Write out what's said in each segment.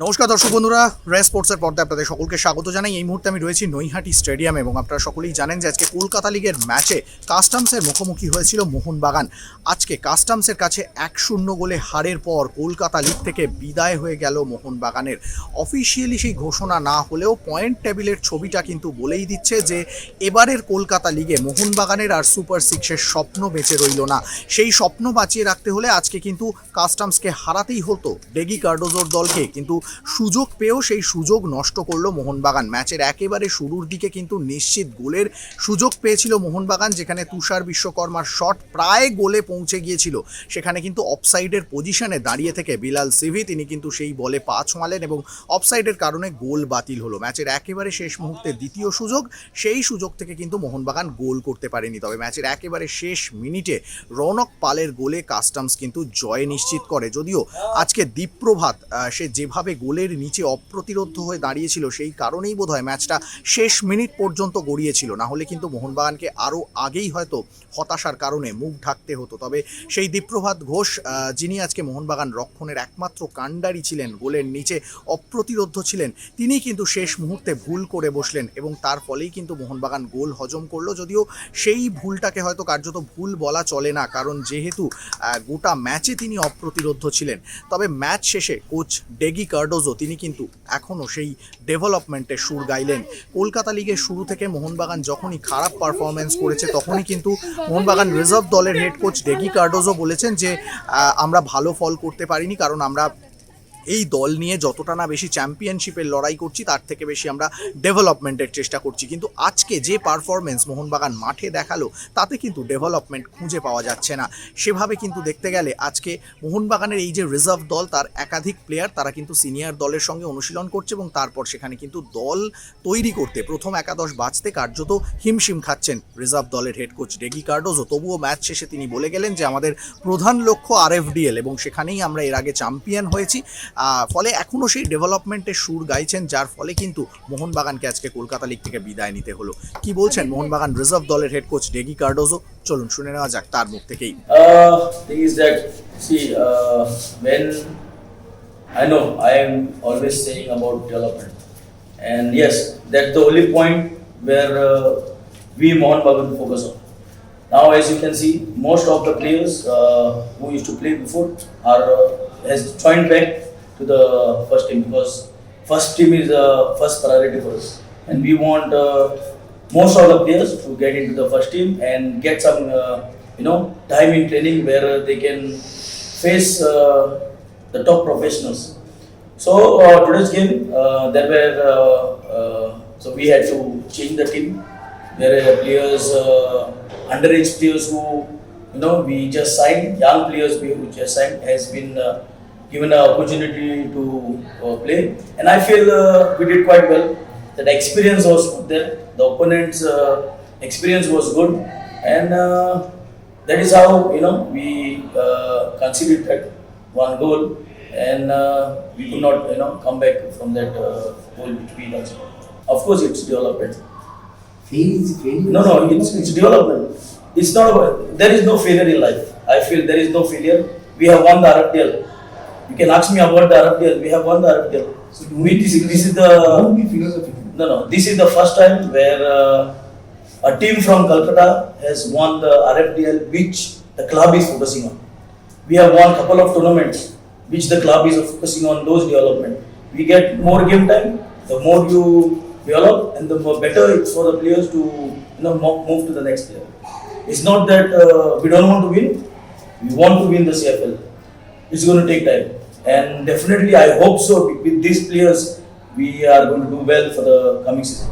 নমস্কার দর্শক বন্ধুরা, রেস স্পোর্টসের পর্দায় আপনাদের সকলকে স্বাগত জানাই। এই মুহূর্তে আমি রয়েছি নৈহাটি স্টেডিয়ামে এবং আপনারা সকলেই জানেন যে আজকে কলকাতা লিগের ম্যাচে কাস্টমসের মুখোমুখি হয়েছিল মোহনবাগান। আজকে কাস্টমসের কাছে এক শূন্য গোলে হারের পর কলকাতা লিগ থেকে বিদায় হয়ে গেল মোহনবাগানের। অফিসিয়ালি সেই ঘোষণা না হলেও পয়েন্ট টেবিলের ছবিটা কিন্তু বলেই দিচ্ছে যে এবারের কলকাতা লিগে মোহনবাগানের আর সুপার সিক্সের স্বপ্ন বেঁচে রইল না। সেই স্বপ্ন বাঁচিয়ে রাখতে হলে আজকে কিন্তু কাস্টমসকে হারাতেই হতো। ডেগি কার্ডোজোর দলকে কিন্তু সুযোগ পেয়েও সেই সুযোগ নষ্ট করল মোহনবাগান। ম্যাচের একেবারে শুরুর দিকে কিন্তু নিশ্চিত গোলের সুযোগ পেয়েছিল মোহনবাগান, যেখানে তুষার বিশ্বকর্মার শট প্রায় গোলে পৌঁছে গিয়েছিল। সেখানে কিন্তু অফসাইডের পজিশনে দাঁড়িয়ে থেকে বিলাল সিভি, তিনি কিন্তু সেই বলে পা ছোঁয়ালেন এবং অফসাইডের কারণে গোল বাতিল হলো। ম্যাচের একেবারে শেষ মুহূর্তে দ্বিতীয় সুযোগ, সেই সুযোগ থেকে কিন্তু মোহনবাগান গোল করতে পারেনি। তবে ম্যাচের একেবারে শেষ মিনিটে রৌনক পালের গোলে কাস্টমস কিন্তু জয় নিশ্চিত করে। যদিও আজকে দীপ্রভাত সে যেভাবে গোলের নিচে অপ্রতিরোধ হয়ে দাঁড়িয়েছিল, সেই কারণেই বোধহয় ম্যাচটা শেষ মিনিট পর্যন্ত গড়িয়েছিল। না হলে কিন্তু মোহনবাগানকে আরও আগেই হয়তো হতাশার কারণে মুখ ঢাকতে হতো। তবে সেই দীপ্রভাত ঘোষ যিনি আজকে মোহনবাগান রক্ষণের একমাত্র কাণ্ডারি ছিলেন, গোলের নিচে অপ্রতিরোধ ছিলেন, তিনি কিন্তু শেষ মুহূর্তে ভুল করে বসলেন এবং তার ফলেই কিন্তু মোহনবাগান গোল হজম করল। যদিও সেই ভুলটাকে হয়তো কার্যত ভুল বলা চলে না, কারণ যেহেতু গোটা ম্যাচে তিনি অপ্রতিরোধ ছিলেন। তবে ম্যাচ শেষে কোচ ডেগি কার্ডোজো তিনি কিন্তু এখনও সেই ডেভেলপমেন্টের সুর গাইলেন। কলকাতা লিগের শুরু থেকে মোহনবাগান যখনই খারাপ পারফরমেন্স করেছে, তখনই কিন্তু মোহনবাগান রিজার্ভ দলের হেড কোচ ডেগি কার্ডোজও বলেছেন যে আমরা ভালো ফল করতে পারিনি, কারণ আমরা এই দল নিয়ে যতটা না বেশি চ্যাম্পিয়নশিপের লড়াই করছি, তার থেকে বেশি আমরা ডেভেলপমেন্টের চেষ্টা করছি। কিন্তু আজকে যে পারফরমেন্স মোহনবাগান মাঠে দেখাল, তাতে কিন্তু ডেভেলপমেন্ট খুঁজে পাওয়া যাচ্ছে না। সেভাবে কিন্তু দেখতে গেলে আজকে মোহনবাগানের এই যে রিজার্ভ দল, তার একাধিক প্লেয়ার তারা কিন্তু সিনিয়র দলের সঙ্গে অনুশীলন করছে এবং তারপর সেখানে কিন্তু দল তৈরি করতে, প্রথম একাদশ বাঁচতে কার্যত হিমশিম খাচ্ছেন রিজার্ভ দলের হেড কোচ ডেগি কার্ডোজো। তবুও ম্যাচ শেষে তিনি বলে গেলেন যে, আমাদের প্রধান লক্ষ্য আরএফডিএল এবং সেখানেই আমরা এর আগে চ্যাম্পিয়ন হয়েছি। ফলে এখনও সেই ডেভেলপমেন্টের সুর গাইছেন যার ফলে কিন্তু মোহনবাগানকে আজকে কলকাতা লিগ থেকে বিদায় নিতে হলো কি বলছেন মোহনবাগান রিজার্ভ দলের হেড কোচ ডেগি কার্ডোজো চলুন শুনে নেওয়া যাক তার মুখ থেকেই Uh, uh, I know I am always saying about development, and yes, that's the only point where uh, we Mohan Bagan focus on. Now, as you can see, most of the players uh, who used to play before are uh, has joined back to the first team because first team is uh, first priority for us, and we want uh, most of the players to get into the first team and get some uh, you know time in training where they can face uh, the top professionals. So uh, today's game, uh, there were uh, uh, so we had to change the team. There are players, uh, underage players who you know we just signed, young players we who just signed has been uh, given an opportunity to uh, play, and I feel uh, we did quite well. That experience was good there. The opponent's uh, experience was good, and uh, that is how you know we uh, conceded that one goal, and uh, we could not you know come back from that uh, goal we lost. Of course, it's development. Fail- failure No, is no, it's, it's development. It's not about, there is no failure in life. I feel there is no failure. We have won the RFDL. You can ask me about the RFDL. We have won the RFDL. So We, this, is- this is Don't the, be philosophical. no, no, this is the first time where uh, a team from Calcutta has won the RFDL which the club is focusing on. We have won a couple of tournaments which the club is focusing on those development. We get more game time, the more you develop and the more better it's for the players to you know move to the next level. It's not that uh, we don't want to win, we want to win the CFL. It's going to take time. And definitely I hope so with- these players we are going to do well for the coming season.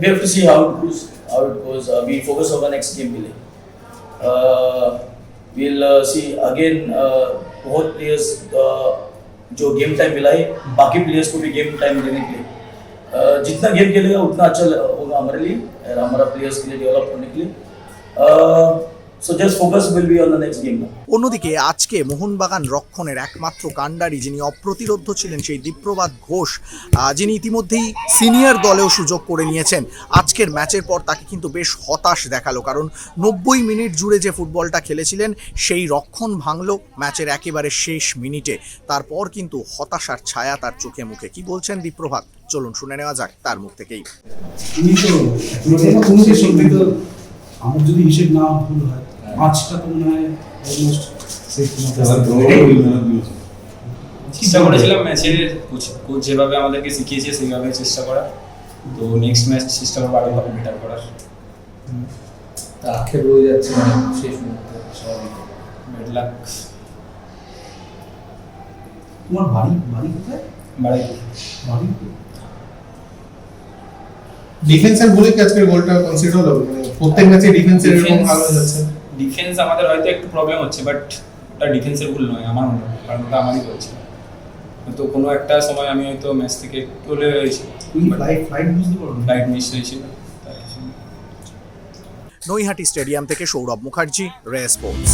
We have to see how it goes. How it goes. Uh, we focus on the next game really. Uh, we'll uh, see again. Uh, बहुत players जो game time मिला है बाकी players को भी game time देने के लिए uh, जितना गेम खेलेगा उतना अच्छा होगा हमारे लिए और हमारा प्लेयर्स के लिए डेवलप करने के लिए So just focus will be on the next game. অন্যদিকে আজকে মোহনবাগান রক্ষণের একমাত্র কাণ্ডারি যিনি অপ্রতিরোধ্য ছিলেন সেই দীপ্রবাদ ঘোষ যিনি ইতিমধ্যেই সিনিয়র দলেও সুযোগ করে নিয়েছেন। আজকের ম্যাচের পর তাকে কিন্তু বেশ হতাশ দেখাল কারণ নব্বই মিনিট জুড়ে যে ফুটবলটা খেলেছিলেন সেই রক্ষণ ভাঙল ম্যাচের একেবারে শেষ মিনিটে। তারপর কিন্তু হতাশার ছায়া তার চোখে মুখে। কি বলছেন দীপ্রভাত? চলুন শুনে নেওয়া যাক তার মুখ থেকেই। তো তো আমার যদি হিসেব না ভুল হয় পাঁচটা তো মনে হয় অলমোস্ট চেষ্টা করেছিলাম ম্যাচে কোচ কোচ যেভাবে আমাদেরকে শিখিয়েছে সেইভাবে চেষ্টা করা। তো নেক্সট ম্যাচ চেষ্টা করব আরও ভালো বেটার করার। তার আক্ষেপ রয়ে যাচ্ছে মানে শেষ মুহূর্তে স্বাভাবিক। বেড লাক তোমার বাড়ি বাড়ি কোথায়? বাড়াই বাড়ি ডিফেন্সের ভুলে কি আজকের গোলটা কনসিডার হলো? মানে প্রত্যেক ম্যাচে ডিফেন্সের এরকম ভালো যাচ্ছে। ডিফেন্স আমাদের হয়তো একটু প্রবলেম হচ্ছে বাট ওটা ডিফেন্সের ভুল নয় আমার মনে হয় কারণ ওটা আমারই হচ্ছে তো কোনো একটা সময় আমি হয়তো ম্যাচ থেকে একটু হলে হয়েছি। তুমি ফ্লাইট মিস হয়েছিল তাই নৈহাটি স্টেডিয়াম থেকে সৌরভ মুখার্জি রে স্পোর্টস